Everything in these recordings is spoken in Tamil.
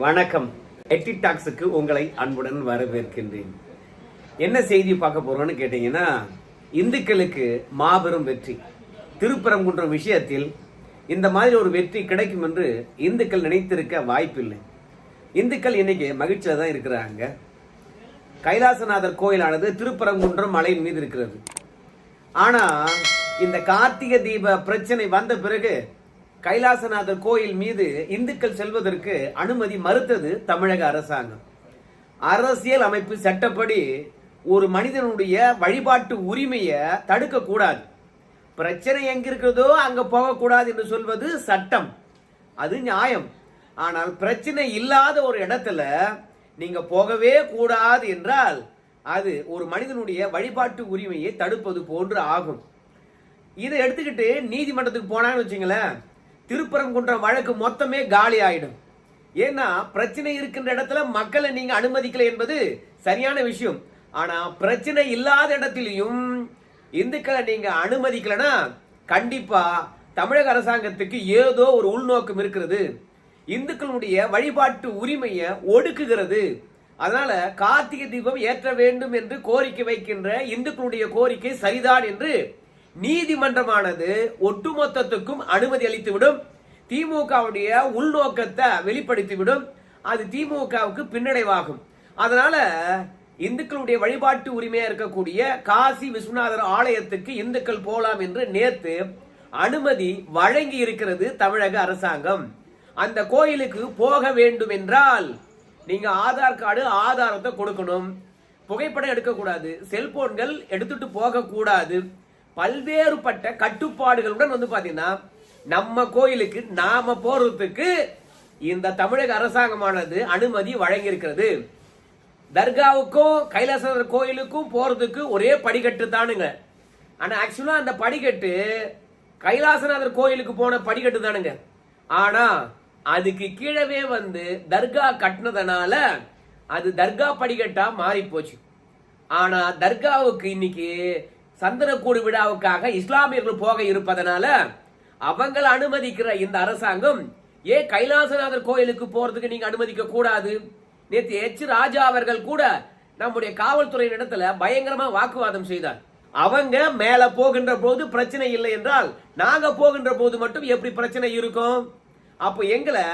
வணக்கம். எட்டி டாக்ஸுக்கு உங்களை அன்புடன் வரவேற்கின்றேன். என்ன செய்தி பார்க்க போறோம்னு கேட்டீங்கன்னா இந்துக்களுக்கு மாபெரும் வெற்றி. திருப்பரங்குன்றம் விஷயத்தில் இந்த மாதிரி ஒரு வெற்றி கிடைக்கும் என்று இந்துக்கள் நினைத்திருக்க வாய்ப்பில்லை. இந்துக்கள் இன்னைக்கு மகிழ்ச்சியில் தான் இருக்கிறாங்க. கைலாசநாதர் கோயிலானது திருப்பரங்குன்றம் மலையின் மீது இருக்கிறது. ஆனால் இந்த கார்த்திகை தீப பிரச்சனை வந்த பிறகு கைலாசநாதர் கோயில் மீது இந்துக்கள் செல்வதற்கு அனுமதி மறுத்தது தமிழக அரசாங்கம். அரசியல் அமைப்பு சட்டப்படி ஒரு மனிதனுடைய வழிபாட்டு உரிமையை தடுக்க கூடாது பிரச்சனை எங்க இருக்கிறதோ அங்க போகக்கூடாது என்று சொல்வது சட்டம். அது நியாயம். ஆனால் பிரச்சனை இல்லாத ஒரு இடத்துல நீங்க போகவே கூடாது என்றால் அது ஒரு மனிதனுடைய வழிபாட்டு உரிமையை தடுப்பது போன்று ஆகும். இதை எடுத்துக்கிட்டு நீதிமன்றத்துக்கு போனான்னு வச்சுங்களேன். திருப்பரங்குன்றம் வழக்கு மொத்தமே காலி ஆயிடும். ஏன்னா பிரச்சனை இருக்கின்ற இடத்துல மக்களை நீங்க அனுமதிக்கல என்பது சரியான விஷயம். ஆனா பிரச்சனை இல்லாத இடத்திலையும் இந்துக்களை நீங்க அனுமதிக்கலன்னா கண்டிப்பா தமிழக அரசாங்கத்துக்கு ஏதோ ஒரு உள்நோக்கம் இருக்கிறது. இந்துக்களுடைய வழிபாட்டு உரிமையை ஒடுக்குகிறது. அதனால கார்த்திகை தீபம் ஏற்ற வேண்டும் என்று கோரிக்கை வைக்கின்ற இந்துக்களுடைய கோரிக்கை சரிதான் என்று நீதிமன்றமானது ஒட்டுமொத்தத்துக்கும் அனுமதி அளித்துவிடும். திமுகவுடைய உள்நோக்கத்தை வெளிப்படுத்திவிடும். அது திமுகவுக்கு பின்னடைவாகும். அதனால இந்துக்களுடைய வழிபாட்டு உரிமையா இருக்கக்கூடிய காசி விஸ்வநாதர் ஆலயத்துக்கு இந்துக்கள் போலாம் என்று நேத்து அனுமதி வழங்கி இருக்கிறது தமிழக அரசாங்கம். அந்த கோயிலுக்கு போக வேண்டும் என்றால் நீங்க ஆதார் கார்டு ஆதாரத்தை கொடுக்கணும். புகைப்படம் எடுக்கக்கூடாது. செல்போன்கள் எடுத்துட்டு போகக்கூடாது. கூடாது பல்வேறுபட்ட கட்டுப்பாடுகளுடன் வந்து பாத்தீங்கன்னா நம்ம கோயிலுக்கு நாம போறதுக்கு இந்த தமிழக அரசாங்கமானது அனுமதி வழங்கியிருக்கிறது. தர்காவுக்கும் கைலாசநாதர் கோயிலுக்கும் போறதுக்கு ஒரே படிக்கட்டு தானுங்க. ஆனா ஆக்சுவலா அந்த படிக்கட்டு கைலாசநாதர் கோயிலுக்கு போன படிக்கட்டு தானுங்க. ஆனா அதுக்கு கீழவே வந்து தர்கா கட்டினதுனால அது தர்கா படிக்கட்டா மாறி போச்சு ஆனா தர்காவுக்கு இன்னைக்கு சந்தனக்கூடு விழாவுக்காக இஸ்லாமியர்கள் போக இருப்பதனால அவங்கள அனுமதிக்கிற இந்த அரசாங்கம் ஏன் கைலாசநாதர் கோயிலுக்கு போறதுக்கு நீங்க அனுமதிக்க கூடாது. நேற்று எச் ராஜா அவர்கள் கூட நம்முடைய காவல்துறை இடத்துல பயங்கரமா வாக்குவாதம் செய்தார். அவங்க மேல போகின்ற போது பிரச்சனை இல்லை என்றால் நாங்க போகின்ற போது மட்டும் எப்படி பிரச்சனை இருக்கும்? அப்போ எங்களை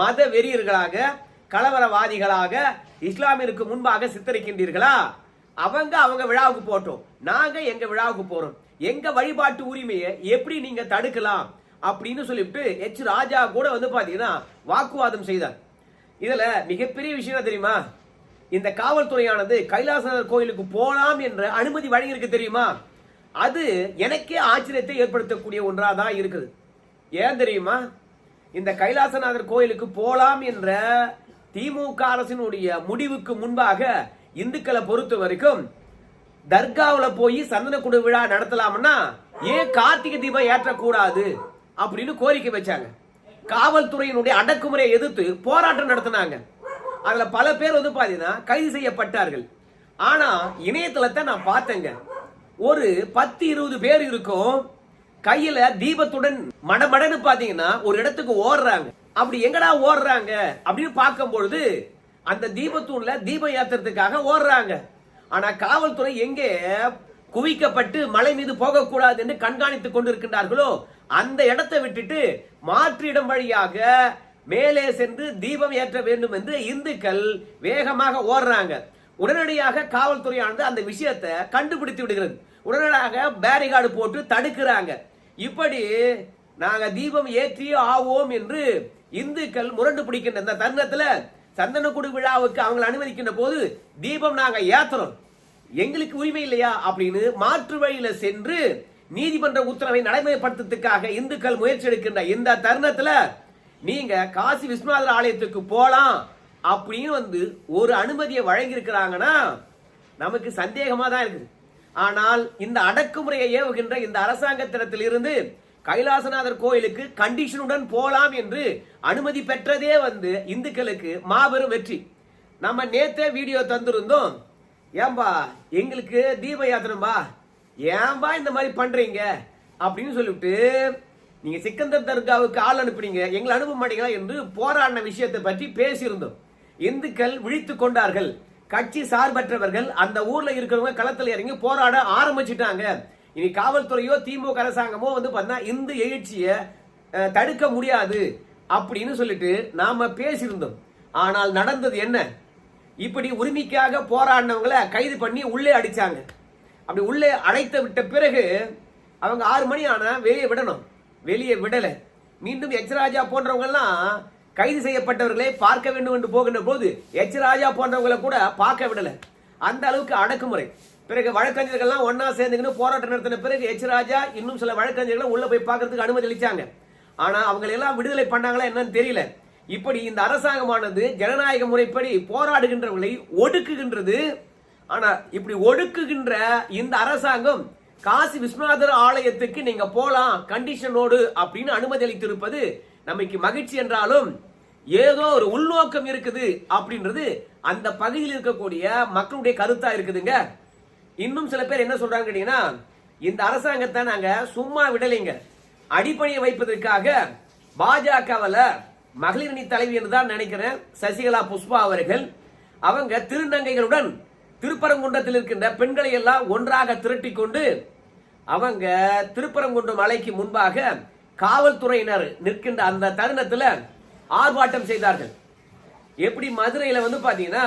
மத வெறியர்களாக கலவரவாதிகளாக இஸ்லாமியருக்கு முன்பாக சித்தரிக்கின்றீர்களா? அவங்க அவங்க விழாவுக்கு போட்டோம் நாங்க எங்க விழாவுக்கு போறோம். எங்க வழிபாட்டு உரிமையை எப்படி நீங்க தடுக்கலாம் அப்படின்னு சொல்லிட்டு எச் ராஜா கூட வந்து பாத்தீங்கன்னா வாக்குவாதம் செய்தார். இதுல மிகப்பெரிய விஷயம் தெரியுமா? இந்த காவல்துறையானது கைலாசநாதர் கோயிலுக்கு போலாம் என்ற அனுமதி வழங்கியிருக்கு தெரியுமா? அது எனக்கே ஆச்சரியத்தை ஏற்படுத்தக்கூடிய ஒன்றா தான் இருக்குது. ஏன் தெரியுமா? இந்த கைலாசநாதர் கோயிலுக்கு போலாம் என்ற திமுக அரசினுடைய முடிவுக்கு முன்பாக இந்துக்களை பொறுத்த வரைக்கும் தர்காவில் போய் சந்தனக்குடு விழா நடத்தலாம்னா ஏன் கார்த்திகை தீபம் ஏற்றக்கூடாது அப்படின்னு கோரிக்கை வச்சாங்க. காவல்துறையினுடைய அடக்குமுறையை எதிர்த்து போராட்டம் நடத்தினாங்க. அதுல பல பேர் வந்து பாத்தீங்கன்னா கைது செய்யப்பட்டார்கள். ஆனா இணையதளத்தை நான் பார்த்தேங்க. ஒரு பத்து இருபது பேர் இருக்கும். கையில தீபத்துடன் மடமடன்னு பாத்தீங்கன்னா ஒரு இடத்துக்கு ஓடுறாங்க. அப்படி எங்கடா ஓடுறாங்க அப்படின்னு பார்க்கும் பொழுது அந்த தீபத்தூண்ல தீபம் ஏத்துறதுக்காக ஓடுறாங்க. ஆனா காவல்துறை எங்கே குவிக்கப்பட்டு மலை மீது போகக்கூடாது என்று கண்காணித்துக் கொண்டிருக்கின்றார்களோ அந்த இடத்தை விட்டுட்டு மாற்று இடம் வழியாக மேலே சென்று தீபம் ஏற்ற வேண்டும் என்று இந்துக்கள் வேகமாக ஓடுறாங்க. உடனடியாக காவல்துறையானது அந்த விஷயத்தை கண்டுபிடித்து விடுகிறது. உடனடியாக பேரிகார்டு போட்டு தடுக்கிறாங்க. இப்படி நாங்க தீபம் ஏற்றியே ஆவோம் என்று இந்துக்கள் முரண்டு பிடிக்கின்ற இந்த தருணத்துல சந்தனக்குடு விழாவுக்கு அவங்களை அனுமதிக்கின்ற போது தீபம் நாங்க ஏத்துறோம். எங்களுக்கு உரிமை இல்லையா அப்படின்னு மாற்று வழியில சென்று நீதிமன்ற உத்தரவை நடைமுறைப்படுத்துறதுக்காக இந்துக்கள் முயற்சி எடுக்கின்ற இந்த தருணத்துல நீங்க காசி விஸ்வநாதர் ஆலயத்துக்கு போலாம் அப்படின்னு வந்து ஒரு அனுமதியை வழங்கியிருக்கிறாங்கன்னா நமக்கு சந்தேகமா தான் இருக்குது. ஆனால் இந்த அடக்குமுறையை ஏவுகின்ற இந்த அரசாங்கத்திடத்திலிருந்து கைலாசநாதர் கோயிலுக்கு கண்டிஷனுடன் போலாம் என்று அனுமதி பெற்றதே வந்து இந்துக்களுக்கு மாபெரும் வெற்றி. நம்ம நேத்தே வீடியோ தந்திருந்தோம். ஏன்பா எங்களுக்கு தீப யாத்திரம்பா? ஏன்பா இந்த மாதிரி பண்றீங்க? அப்படின்னு சொல்லிவிட்டு நீங்க சிக்கந்தர் தர்காவுக்கு ஆள் அனுப்புனீங்க. எங்களை அனுப்ப மாட்டீங்களா என்று போராடின விஷயத்தை பற்றி பேசியிருந்தோம். இந்துக்கள் விழித்து கொண்டார்கள். கட்சி சார்பற்றவர்கள் அந்த ஊர்ல இருக்கிறவங்க களத்தில் இறங்கி போராட ஆரம்பிச்சிட்டாங்க. இனி காவல்துறையோ திமுக அரசாங்கமோ வந்து பார்த்தா இந்து எழுச்சியை தடுக்க முடியாது அப்படின்னு சொல்லிட்டு நாம பேசியிருந்தோம். ஆனால் நடந்தது என்ன? இப்படி உரிமைக்காக போராடினவங்களை கைது பண்ணி உள்ளே அடிச்சாங்க. அப்படி உள்ளே அடைத்து விட்ட பிறகு அவங்க ஆறு மணி ஆனா வெளியே விடணும். வெளியே விடலை. மீண்டும் எச் ராஜா போன்றவங்கெல்லாம் கைது செய்யப்பட்டவர்களை பார்க்க வேண்டும் என்று போகின்ற போது எச் ராஜா போன்றவங்களை கூட பார்க்க விடலை. அந்த அளவுக்கு அடக்குமுறை. பிறகு வழக்கறிஞர்கள்லாம் ஒன்னா சேர்ந்துக்கின்னு போராட்டம் நடத்தின பிறகு எச் ராஜா இன்னும் சில வழக்கறிஞர்களை உள்ள போய் பார்க்கறதுக்கு அனுமதி அளிச்சாங்க. ஆனா அவங்களை எல்லாம் விடுதலை பண்ணாங்களா என்னன்னு தெரியல. இப்படி இந்த அரசாங்கமானது ஜனநாயக முறைப்படி போராடுகின்றவர்களை ஒடுக்குகின்றது. ஆனா இப்படி ஒடுக்குகின்ற இந்த அரசாங்கம் காசி விஸ்வநாதர் ஆலயத்துக்கு நீங்க போலாம் கண்டிஷனோடு அப்படின்னு அனுமதி அளித்திருப்பது நமக்கு மகிழ்ச்சி என்றாலும் ஏதோ ஒரு உள்நோக்கம் இருக்குது அப்படின்றது அந்த பகுதியில் இருக்கக்கூடிய மக்களுடைய கருத்தா இருக்குதுங்க. இன்னும் சில பேர் என்ன சொல்றாங்க கேட்டீங்கன்னா இந்த அரசாங்கத்தை நாங்க சும்மா விடலைங்க. அடிப்படையை வைப்பதற்காக பாஜகவில் மகளிரணி தலைவி என்று தான் நினைக்கிறேன் சசிகலா புஷ்பா அவர்கள் அவங்க திருநங்கைகளுடன் திருப்பரங்குன்றத்தில் இருக்கின்ற பெண்களை எல்லாம் ஒன்றாக திரட்டி கொண்டு அவங்க திருப்பரங்குன்றம் மலைக்கு முன்பாக காவல்துறையினர் நிற்கின்ற அந்த தருணத்தில் ஆர்ப்பாட்டம் செய்தார்கள். எப்படி மதுரையில் வந்து பார்த்தீங்கன்னா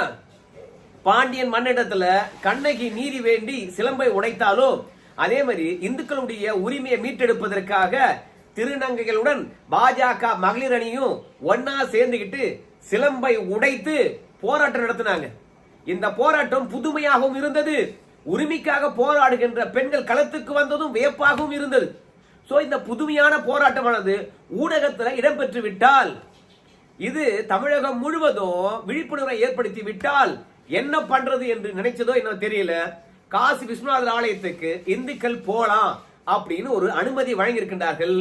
பாண்டியன் மன்னிடத்துல கண்ணகி நீதி வேண்டி சிலம்பை உடைத்தாலோ? அதே மாதிரி இந்துக்களுடைய உரிமையை மீட்டெடுப்பதற்காக திருநங்கைகளுடன் பாஜக மகளிர் அணியும் ஒன்னா சேர்ந்துகிட்டு சிலம்பை உடைத்து போராட்டம் நடத்தினாங்க. இந்த போராட்டம் புதுமையாகவும் இருந்தது. உரிமைக்காக போராடுகின்ற பெண்கள் களத்துக்கு வந்ததும் வியப்பாகவும் இருந்தது. சோ இந்த புதுமையான போராட்டமானது ஊடகத்துல இடம்பெற்று விட்டால் இது தமிழகம் முழுவதும் விழிப்புணர்வை ஏற்படுத்தி விட்டால் என்ன பண்றது என்று நினைச்சதோ என்ன தெரியல. காசி விஸ்வநாதர் ஆலயத்துக்கு இந்துக்கள் போலாம் அப்படின்னு ஒரு அனுமதி வழங்கியிருக்கின்றார்கள்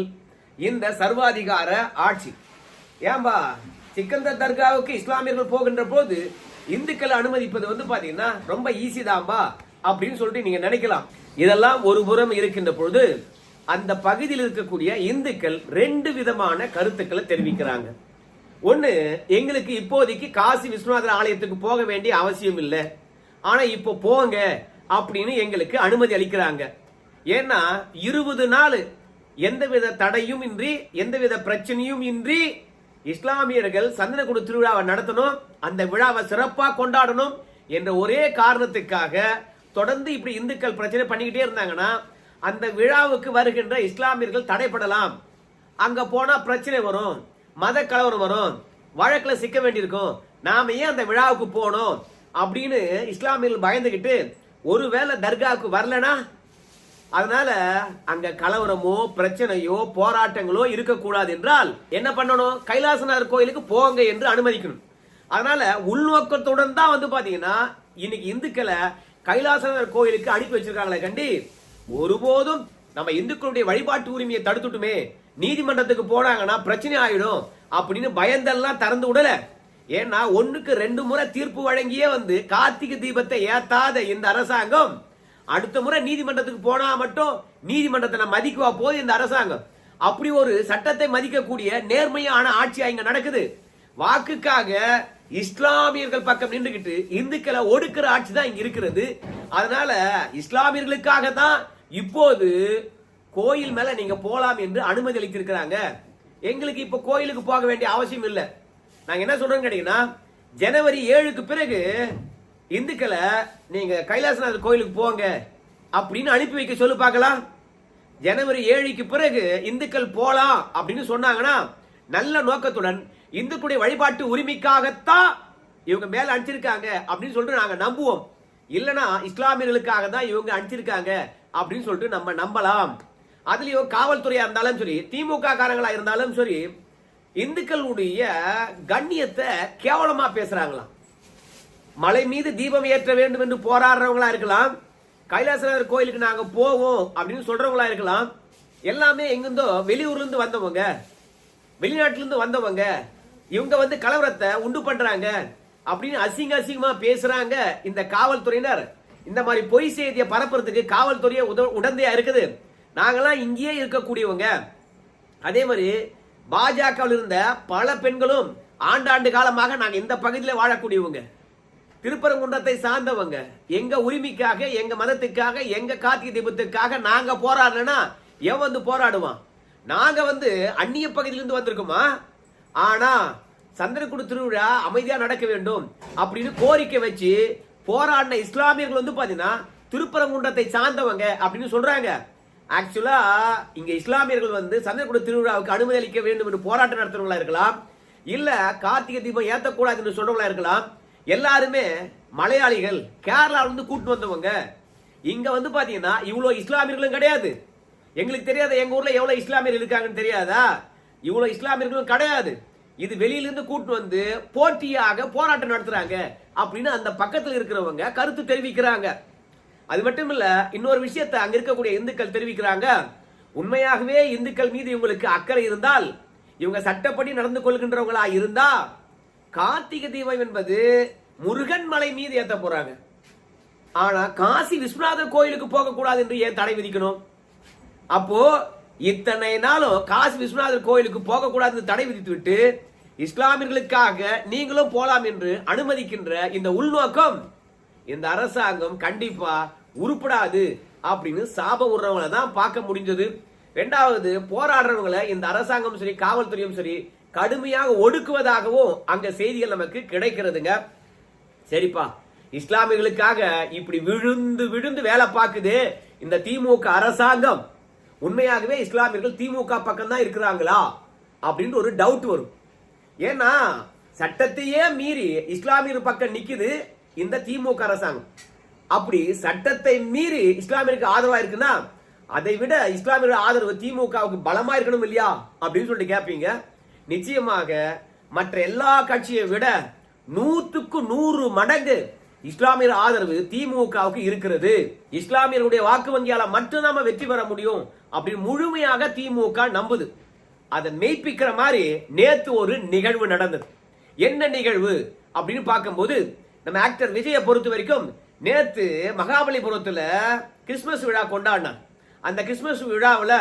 இந்த சர்வாதிகார ஆட்சி. ஏன்பா சிக்கந்தர் தர்காவுக்கு இஸ்லாமியர்கள் போகின்ற போது இந்துக்களை அனுமதிப்பது வந்து பாத்தீங்கன்னா ரொம்ப ஈஸி தான்பா அப்படின்னு சொல்லிட்டு நீங்க நினைக்கலாம். இதெல்லாம் ஒரு புறம் இருக்கின்ற பொழுது அந்த பகுதியில் இருக்கக்கூடிய இந்துக்கள் ரெண்டு விதமான கருத்துக்களை தெரிவிக்கிறாங்க. ஒன்று எங்களுக்கு இப்போதைக்கு காசி விஸ்வநாதர் ஆலயத்துக்கு போக வேண்டிய அவசியம் இல்லை. ஆனால் இப்போ போங்க அப்படின்னு எங்களுக்கு அனுமதி அளிக்கிறாங்க. ஏன்னா இருபது நாள் எந்தவித தடையும் இன்றி எந்தவித பிரச்சனையும் இன்றி இஸ்லாமியர்கள் சந்தனக்குடு திருவிழாவை நடத்தணும் அந்த விழாவை சிறப்பாக கொண்டாடணும் என்ற ஒரே காரணத்துக்காக தொடர்ந்து இப்படி இந்துக்கள் பிரச்சனை பண்ணிக்கிட்டே இருந்தாங்கன்னா அந்த விழாவுக்கு வருகின்ற இஸ்லாமியர்கள் தடைப்படலாம். அங்க போனா பிரச்சனை வரும். மத கலவரம் வரும். வழக்கில் சிக்க வேண்டியிருக்கும். நாம் ஏன் அந்த விழாவுக்கு போகணும்? அப்படின்னு இஸ்லாமியர்கள் பயந்துக்கிட்டு ஒருவேளை தர்காவுக்கு வரலனா? அதனால அங்க கலவரமோ பிரச்சனையோ போராட்டங்களோ இருக்கக்கூடாது என்றால் என்ன பண்ணணும்? கைலாசநாதர் கோயிலுக்கு போங்க என்று அனுமதிக்கணும். அதனால உள்நோக்கத்துடன் தான் வந்து பாத்தீங்கன்னா இன்னைக்கு இந்துக்களை கைலாசநாதர் கோயிலுக்கு அனுப்பி வச்சிருக்காங்களே கண்டி ஒருபோதும் நம்ம இந்துக்களுடைய வழிபாட்டு உரிமையை தடுத்துட்டுமே நீதிமன்றத்துக்கு போனாங்கன்னா பிரச்சனை ஆயிடும் அப்படின்னு பயந்தெல்லாம் திறந்து விடல ஏன்னா ஒன்றுக்கு ரெண்டு முறை தீர்ப்பு வழங்கியே வந்து கார்த்திகை தீபத்தை ஏத்தாத இந்த அரசாங்கம். அடுத்த முறை நீதிமன்றத்துக்கு போனா மட்டும் நீதிமன்றத்தை நான் மதிக்குவா போது இந்த அரசாங்கம். அப்படி ஒரு சட்டத்தை மதிக்கக்கூடிய நேர்மையான ஆட்சியா இங்க நடக்குது. வாக்குக்காக இஸ்லாமியர்கள் பக்கம் நின்றுகிட்டு இந்துக்களை ஒடுக்கிற ஆட்சி தான் இங்க இருக்கிறது. அதனால இஸ்லாமியர்களுக்காக தான் இப்போது கோயில் மேல நீங்க போலாம் என்று அனுமதி அளித்திருக்கிறாங்க. எங்களுக்கு இப்ப கோயிலுக்கு போக வேண்டிய அவசியம் இல்லை. நாங்க என்ன சொல்றோம் கேட்டீங்கன்னா ஜனவரி ஏழுக்கு பிறகு இந்துக்களை நீங்க கைலாசநாதர் கோயிலுக்கு போங்க அப்படின்னு அனுப்பி வைக்க சொல்லு பார்க்கலாம். ஜனவரி ஏழுக்கு பிறகு இந்துக்கள் போலாம் அப்படின்னு சொன்னாங்கன்னா நல்ல நோக்கத்துடன் இந்துக்களுடைய வழிபாட்டு உரிமைக்காகத்தான் இவங்க மேல அனுப்பிச்சிருக்காங்க அப்படின்னு சொல்லிட்டு நாங்க நம்புவோம். இல்லைன்னா இஸ்லாமியர்களுக்காக தான் இவங்க அனுப்பிச்சிருக்காங்க. அப்படின்னு சொல்லிட்டு நம்ம நம்பலாம். அதுலயும் காவல்துறையா இருந்தாலும் சரி திமுக காரங்களா இருந்தாலும் சரி இந்துக்களுடைய கண்ணியத்தை கேவலமா பேசுறாங்களாம். மலை மீது தீபம் ஏற்ற வேண்டும் என்று போராடுறவங்களா இருக்கலாம். கைலாசநாதர் கோயிலுக்கு நாங்க போவோம் அப்படின்னு சொல்றவங்களா இருக்கலாம். எல்லாமே எங்கிருந்தோ வெளியூர்ல இருந்து வந்தவங்க வெளிநாட்டிலிருந்து வந்தவங்க இவங்க வந்து கலவரத்தை உண்டு பண்றாங்க அப்படின்னு அசிங்க அசிங்கமா பேசுறாங்க இந்த காவல்துறையினர். இந்த மாதிரி பொய் செய்தியை பரப்புறதுக்கு காவல்துறையே உத உடந்தையா இருக்குது. நாங்கெல்லாம் இங்கேயே இருக்கக்கூடியவங்க. அதே மாதிரி பாஜகவில் இருந்த பல பெண்களும் ஆண்டாண்டு காலமாக நாங்கள் இந்த பகுதியில் வாழக்கூடியவங்க. திருப்பரங்குன்றத்தை சார்ந்தவங்க. எங்க உரிமைக்காக எங்க மதத்துக்காக எங்க கார்த்திகை தீபத்துக்காக நாங்க போராடலன்னா எவன் வந்து போராடுவான்? நாங்க வந்து அந்நிய பகுதியிலிருந்து வந்திருக்கோமா? ஆனா சந்திரகுடு திருவிழா அமைதியா நடக்க வேண்டும் அப்படின்னு கோரிக்கை வச்சு போராடின இஸ்லாமியர்கள் வந்து பார்த்தீங்கன்னா திருப்பரங்குன்றத்தை சார்ந்தவங்க அப்படின்னு சொல்றாங்க. ஆக்சுவலா இங்க இஸ்லாமியர்கள் வந்து சந்திரகுட திருவிழாவுக்கு அனுமதி அளிக்க வேண்டும் என்று போராட்டம் நடத்துறவங்களா இருக்கலாம் இல்ல கார்த்திகை தீபம் ஏத்தக்கூடாதுன்னு சொல்றவங்களா இருக்கலாம். எல்லாருமே மலையாளிகள் கேரளால இருந்து கூட்டு வந்தவங்க. இங்க வந்து பாத்தீங்கன்னா இவ்வளவு இஸ்லாமியர்களும் கிடையாது. எங்களுக்கு தெரியாத எங்க ஊர்ல எவ்வளவு இஸ்லாமியர்கள் இருக்காங்கன்னு தெரியாதா? இவ்வளவு இஸ்லாமியர்களும் கிடையாது. இது வெளியிலிருந்து கூட்டு வந்து போட்டியாக போராட்டம் நடத்துறாங்க அப்படின்னு அந்த பக்கத்தில் இருக்கிறவங்க கருத்து தெரிவிக்கிறாங்க. அது மட்டும் இல்ல இன்னொரு விஷயத்தை அங்க இருக்கக்கூடிய இந்துக்கள் தெரிவிக்கிறாங்க. உண்மையாகவே இந்துக்கள் மீது இவங்களுக்கு அக்கறை இருந்தால் இவங்க சட்டப்படி நடந்து கொள்கின்றவங்களா இருந்தா கார்த்திகை தீபம் என்பது முருகன் மலை மீது ஏத்த போறாங்க. ஆனா காசி விஸ்வநாதர் கோயிலுக்கு போகக்கூடாது என்று ஏன் தடை விதிக்கணும்? அப்போ இத்தனை நாளும் காசி விஸ்வநாதர் கோயிலுக்கு போகக்கூடாது தடை விதித்து விட்டு இஸ்லாமியர்களுக்காக நீங்களும் போலாம் என்று அனுமதிக்கின்ற இந்த உள்நோக்கம் இந்த அரசாங்கம் கண்டிப்பா உருப்படாது அப்படின்னு சாபம் விடுறவங்கள தான் பார்க்க முடிஞ்சது. ரெண்டாவது போராடுறவங்களை இந்த அரசாங்கம் சரி காவல்துறையும் சரி கடுமையாக ஒடுக்குவதாகவும் அங்க செய்திகள் நமக்கு கிடைக்கிறதுங்க. சரிப்பா இஸ்லாமியர்களுக்காக இப்படி விழுந்து விழுந்து வேலை பார்க்குது இந்த திமுக அரசாங்கம். உண்மையாகவே இஸ்லாமியர்கள் திமுக பக்கம் தான் இருக்கிறாங்களா? அப்படின்னு ஒரு டவுட் வரும். ஏன்னா சட்டத்தையே மீறி இஸ்லாமியர் பக்கம் நிக்குது இந்த திமுக அரசாங்கம். அப்படி சட்டத்தை மீறி இஸ்லாமியருக்கு ஆதரவா இருக்குன்னா அதை விட இஸ்லாமியர்கள் ஆதரவு திமுகவுக்கு பலமா இருக்கணும் இல்லையா? அப்படின்னு சொல்லிட்டு கேட்பீங்க நிச்சயமாக மற்ற எல்லா கட்சியை விட நூத்துக்கு நூறு மடங்கு இஸ்லாமியர் ஆதரவு திமுகவுக்கு இருக்கிறது. இஸ்லாமியருடைய வாக்கு வங்கியால மட்டும் நாம வெற்றி பெற முடியும் அப்படின்னு முழுமையாக திமுக நம்புது. அதை மெய்ப்பிக்கிற மாதிரி நேத்து ஒரு நிகழ்வு நடந்தது. என்ன நிகழ்வு அப்படின்னு பார்க்கும்போது நம்ம ஆக்டர் விஜயை பொறுத்த வரைக்கும் நேத்து மகாபலிபுரத்துல கிறிஸ்மஸ் விழா கொண்டாடினார். அந்த கிறிஸ்மஸ் விழாவில்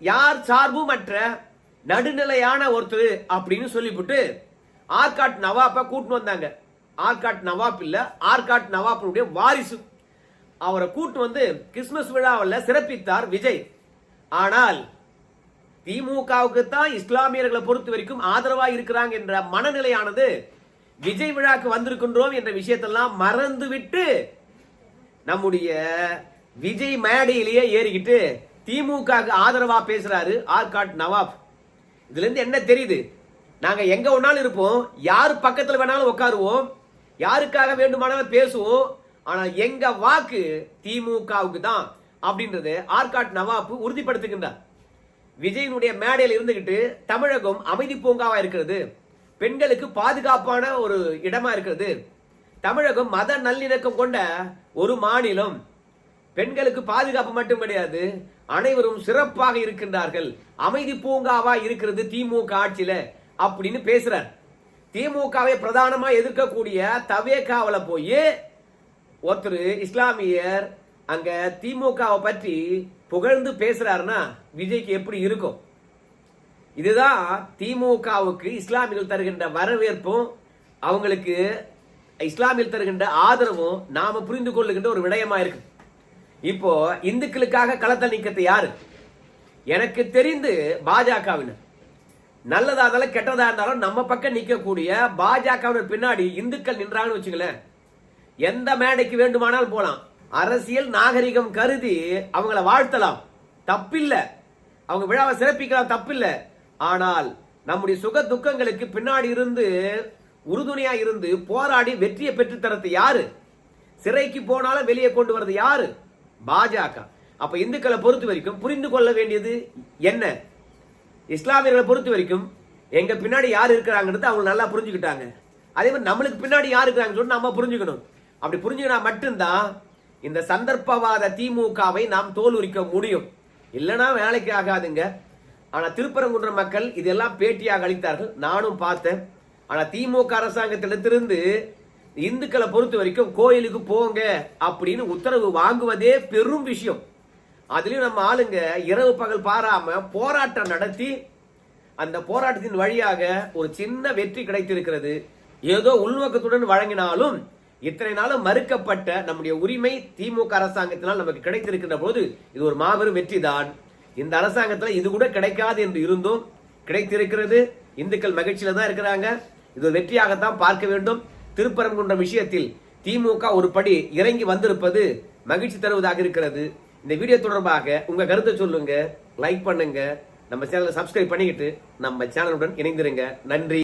யார் சார்பும் மற்ற நடுநிலையான ஒருத்தர் அப்படின்னு சொல்லிவிட்டு ஆர்காட் நவாப்பை கூட்டின்னு வந்தாங்க. ஆர்காட் நவாப் இல்ல ஆர்காட் நவாப்புடைய வாரிசு. அவரை கூட்டு வந்து கிறிஸ்துமஸ் விழாவில் சிறப்பித்தார் விஜய். ஆனால் திமுகவுக்கு தான் இஸ்லாமியர்களை பொறுத்த வரைக்கும் ஆதரவாக இருக்கிறாங்க என்ற மனநிலையானது விஜய் விழாக்கு வந்திருக்கின்றோம் என்ற விஷயத்தெல்லாம் மறந்து விட்டு நம்முடைய விஜய் மேடையிலேயே ஏறிக்கிட்டு திமுக ஆதரவா பேசுறாரு ஆர்காட் நவாப். இதுல இருந்து என்ன தெரியுது? நாங்க எங்க வேணாலும் இருப்போம். யார் பக்கத்துல வேணாலும் உட்காருவோம். யாருக்காக வேண்டுமானாலும் பேசுவோம். ஆனா எங்க வாக்கு திமுகவுக்கு தான் அப்படின்றது ஆர்காட் நவாப் உறுதிப்படுத்துகின்றார். விஜயனுடைய மேடையில் இருந்துகிட்டு தமிழகம் அமைதி பூங்காவா இருக்கிறது. பெண்களுக்கு பாதுகாப்பான ஒரு இடமா இருக்கிறது. தமிழகம் மத நல்லிணக்கம் கொண்ட ஒரு மாநிலம். பெண்களுக்கு பாதுகாப்பு மட்டும் கிடையாது அனைவரும் சிறப்பாக இருக்கின்றார்கள். அமைதி பூங்காவா இருக்கிறது திமுக ஆட்சியில அப்படின்னு பேசுறார். திமுகவை பிரதானமா எதிர்க்கக்கூடிய தவேகாவில போய் ஒருத்தர் இஸ்லாமியர் அங்க திமுகவை பற்றி புகழ்ந்து பேசுறாருன்னா விஜய்க்கு எப்படி இருக்கும்? இதுதான் திமுகவுக்கு இஸ்லாமியர்கள் தருகின்ற வரவேற்பும் அவங்களுக்கு இஸ்லாமியர் தருகின்ற ஆதரவும் நாம புரிந்து கொள்ளுகின்ற ஒரு விடயமா இருக்கு. இப்போ இந்துக்களுக்காக களத்தில் நீக்கத்தை யாரு? எனக்கு தெரிந்து பாஜகவினர். நல்லதா இருந்தாலும் கெட்டதா இருந்தாலும் நம்ம பக்கம் நிற்கக்கூடிய பாஜகவினர் பின்னாடி இந்துக்கள் நின்றாங்கன்னு வச்சுங்களேன் எந்த மேடைக்கு வேண்டுமானால் போலாம். அரசியல் நாகரிகம் கருதி அவங்கள வாழ்த்தலாம். தப்பில்ல. அவங்க விழாவை சிறப்பிக்கலாம் தப்பில்ல. ஆனால் நம்முடைய சுக துக்கங்களுக்கு பின்னாடி இருந்து உறுதுணையா இருந்து போராடி வெற்றியை பெற்று தரது யாரு? சிறைக்கு போனாலும் வெளியே கொண்டு வர்றது யாரு? பாஜக. அப்ப இந்துக்களை பொறுத்த வரைக்கும் புரிந்து கொள்ள வேண்டியது என்ன? இஸ்லாமியர்களை பொறுத்த வரைக்கும் எங்க பின்னாடி யார் இருக்கிறாங்கன்றது அவங்க நல்லா புரிஞ்சுக்கிட்டாங்க. அதே மாதிரி நம்மளுக்கு பின்னாடி யார் இருக்கிறாங்கன்னு சொல்லி நம்ம புரிஞ்சுக்கணும். அப்படி புரிஞ்சுக்கினா மட்டும்தான் இந்த சந்தர்ப்பவாத திமுகவை நாம் தோல் உரிக்க முடியும். இல்லைன்னா வேலைக்கு ஆகாதுங்க. ஆனா திருப்பரங்குன்ற மக்கள் இதெல்லாம் பேட்டியாக அளித்தார்கள். நானும் பார்த்தேன். ஆனா திமுக அரசாங்கத்திடத்திலிருந்து இந்துக்களை பொறுத்த வரைக்கும் கோயிலுக்கு போங்க அப்படின்னு உத்தரவு வாங்குவதே பெரும் விஷயம். அதுலயும் நம்ம ஆளுங்க இரவு பகல் பாராம போராட்டம் நடத்தி அந்த போராட்டத்தின் வழியாக ஒரு சின்ன வெற்றி கிடைத்திருக்கிறது. ஏதோ உள்நோக்கத்துடன் வழங்கினாலும் இத்தனை நாளும் மறுக்கப்பட்ட நம்முடைய உரிமை திமுக அரசாங்கத்தினால் நமக்கு கிடைத்திருக்கின்ற போது இது ஒரு மாபெரும் வெற்றி தான் இந்த அரசாங்கத்தில் இது கூட கிடைக்காது என்று இருந்தும் கிடைத்திருக்கிறது. இந்துக்கள் மகிழ்ச்சியில தான் இருக்கிறாங்க. இது ஒரு வெற்றியாகத்தான் பார்க்க வேண்டும். திருப்பரங்குன்ற விஷயத்தில் திமுக ஒரு படி இறங்கி வந்திருப்பது மகிழ்ச்சி தருவதாக இருக்கிறது. இந்த வீடியோ தொடர்பாக உங்கள் கருத்தை சொல்லுங்கள் லைக் பண்ணுங்கள் நம்ம சேனலை சப்ஸ்கிரைப் பண்ணிக்கிட்டு நம்ம சேனலுடன் இணைந்திருங்க. நன்றி.